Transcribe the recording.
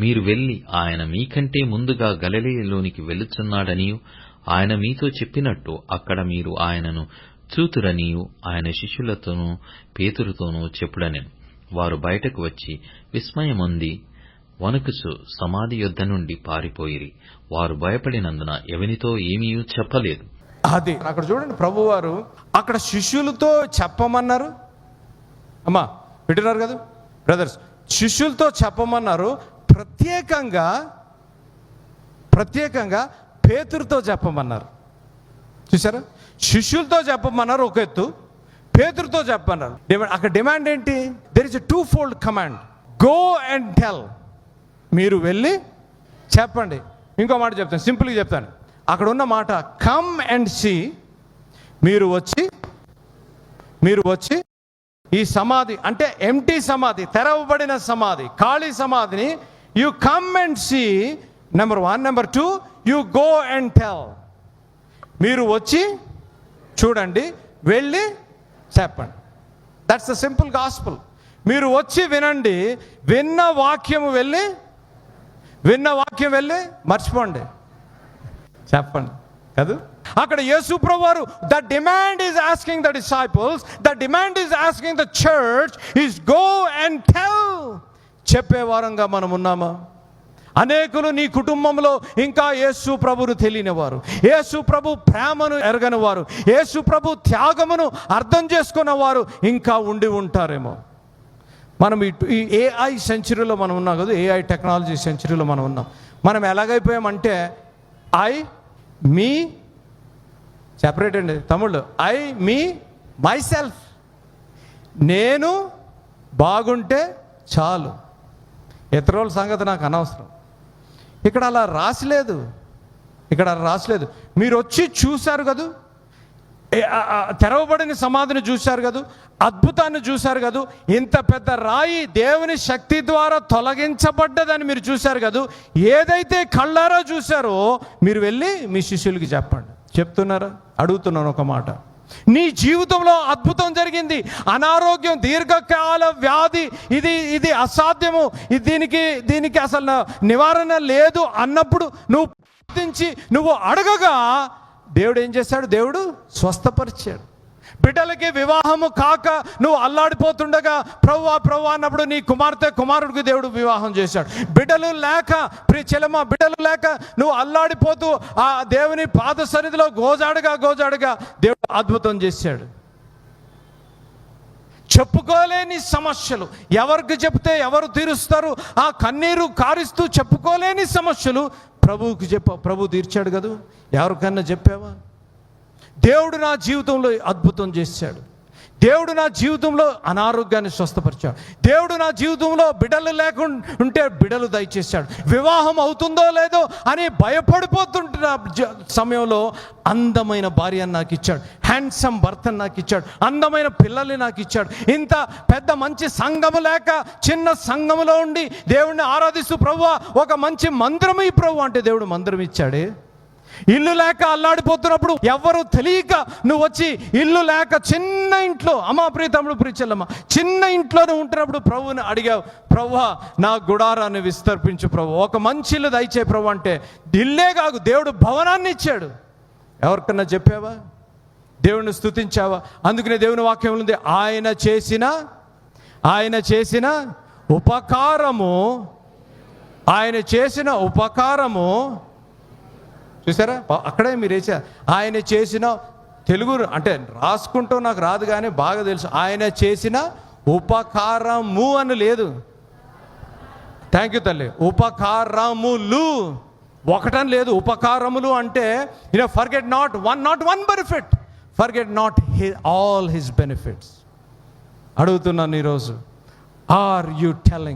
మీరు వెళ్ళి ఆయన మీకంటే ముందుగా గలలేయలోనికి వెళ్ళుచున్నాడనియూ ఆయన మీతో చెప్పినట్టు అక్కడ మీరు ఆయనను చూతురనియూ ఆయన శిష్యులతోనూ పేతురుతోనూ చెప్పుడనెను. వారు బయటకు వచ్చి విస్మయమొంది వణకుచు సమాధి యొద్ద నుండి పారిపోయిరి. వారు భయపడినందున ఎవనితో ఏమీయూ చెప్పలేదు. అది అక్కడ చూడండి ప్రభువారు అక్కడ శిష్యులతో చెప్పమన్నారు. అమ్మా వింటున్నారు కదా? బ్రదర్స్ శిష్యులతో చెప్పమన్నారు ప్రత్యేకంగా ప్రత్యేకంగా పేతురుతో చెప్పమన్నారు. చూసారా శిష్యులతో చెప్పమన్నారు ఒక ఎత్తు పేతురుతో చెప్పమన్నారు. డిమాండ్ అక్కడ డిమాండ్ ఏంటి? There is two fold command go and tell మీరు వెళ్ళి చెప్పండి. ఇంకో మాట చెప్తాను సింపుల్గా చెప్తాను. అక్కడ ఉన్న మాట కమ్ అండ్ సీ మీరు వచ్చి మీరు వచ్చి ఈ సమాధి అంటే ఎంటీ సమాధి తెరవబడిన సమాధి ఖాళీ సమాధిని you come and see number one number two you go and tell మీరు వచ్చి చూడండి వెళ్ళి చెప్పండి. దట్స్ ద సింపుల్ గాస్పుల్ మీరు వచ్చి వినండి విన్న వాక్యము వెళ్ళి విన్న వాక్యం వెళ్ళి మర్చిపోండి. చెప్పండి. కదా? అక్కడ యేసు ప్రభువారు the demand is asking the disciples the demand is asking the church is go and tell చెప్పే వారంగా మనం ఉన్నామా? అనేకులు నీ కుటుంబంలో ఇంకా యేసు ప్రభును తెలియనివారు. యేసు ప్రభు ప్రేమను ఎరగనివారు. యేసు ప్రభు త్యాగమును అర్థం చేసుకున్న వారు ఇంకా ఉండి ఉంటారేమో. మనం ఇటు ఈ ఏఐ సెంచరీలో మనం ఉన్నాం కదా ఏఐ టెక్నాలజీ సెంచరీలో మనం ఉన్నాం. మనం ఎలాగైపోయామంటే ఐ మీ సెపరేట్ అండి తమ్ముళ్ళు ఐ మీ మై సెల్ఫ్ నేను బాగుంటే చాలు. ఇతరుల సంగతి నాకు అనవసరం. ఇక్కడ అలా రాసిలేదు. ఇక్కడ రాసలేదు. మీరు వచ్చి చూశారు కదూ? తెరవబడిన సమాధిని చూశారు కదూ? అద్భుతాన్ని చూశారు కదూ? ఇంత పెద్ద రాయి దేవుని శక్తి ద్వారా తొలగించబడ్డదని మీరు చూశారు కదూ? ఏదైతే కళ్ళారో చూశారో మీరు వెళ్ళి మీ శిష్యులకి చెప్పండి. చెప్తున్నారా? అడుగుతున్నాను ఒక మాట. నీ జీవితంలో అద్భుతం జరిగింది. అనారోగ్యం దీర్ఘకాల వ్యాధి ఇది ఇది అసాధ్యము. ఇది దీనికి దీనికి అసలు నివారణ లేదు అన్నప్పుడు నువ్వు ప్రార్థించి నువ్వు అడగగా దేవుడు ఏం చేశాడు? దేవుడు స్వస్థపరిచాడు. బిడ్డలకి వివాహము కాక నువ్వు అల్లాడిపోతుండగా ప్రవ్వా ప్రవ్వా అన్నప్పుడు నీ కుమార్తె కుమారుడికి దేవుడు వివాహం చేశాడు. బిడ్డలు లేక ప్రి చెలమ బిడ్డలు లేక నువ్వు అల్లాడిపోతూ ఆ దేవుని పాద సన్నిధిలో గోజాడుగా గోజాడుగా దేవుడు అద్భుతం చేశాడు. చెప్పుకోలేని సమస్యలు ఎవరికి చెప్తే ఎవరు తీరుస్తారు ఆ కన్నీరు కారిస్తూ చెప్పుకోలేని సమస్యలు ప్రభువుకి చెప్ప ప్రభు తీర్చాడు కదా? ఎవరికన్నా చెప్పావా? దేవుడు నా జీవితంలో అద్భుతం చేశాడు. దేవుడు నా జీవితంలో అనారోగ్యాన్ని స్వస్థపరిచాడు. దేవుడు నా జీవితంలో బిడలు లేకుండా ఉంటే బిడలు దయచేశాడు. వివాహం అవుతుందో లేదో అని భయపడిపోతుంటున్న జ- సమయంలో అందమైన భార్యను నాకు ఇచ్చాడు. హ్యాండ్సమ్ భర్తను నాకు ఇచ్చాడు. అందమైన పిల్లల్ని నాకు ఇచ్చాడు. ఇంత పెద్ద మంచి సంఘము లేక చిన్న సంఘములో ఉండి దేవుడిని ఆరాధిస్తూ ప్రభు ఒక మంచి మందిరం ఈ ప్రభు అంటే దేవుడు మందిరం ఇచ్చాడే. ఇల్లు లేక అల్లాడిపోతున్నప్పుడు ఎవరు తెలియక నువ్వు వచ్చి ఇల్లు లేక చిన్న ఇంట్లో అమ్మా ప్రీతముడు ప్రీచెల్లమ్మ చిన్న ఇంట్లోనే ఉంటున్నప్పుడు ప్రభువుని అడిగావు ప్రభు నా గుడారాన్ని విస్తర్పించు ప్రభు. ఒక మంచి ఇల్లు దయచే ప్రభు అంటే ఇల్లే కాదు దేవుడు భవనాన్ని ఇచ్చాడు. ఎవరికన్నా చెప్పావా? దేవుని స్తుతించావా? అందుకనే దేవుని వాక్యం ఉంది ఆయన చేసిన ఆయన చేసిన ఉపకారము ఆయన చేసిన ఉపకారము చూసారా? అక్కడే మీరు వేసా ఆయన చేసిన తెలుగు అంటే రాసుకుంటూ నాకు రాదు కానీ బాగా తెలుసు. ఆయన చేసిన ఉపకారము అని లేదు. థ్యాంక్ యూ తల్లి. ఉపకారములు ఒకటని లేదు. ఉపకారములు అంటే you know forget not one not one benefit forget not he all his benefits అడుగుతున్నాను ఈరోజు. Are you telling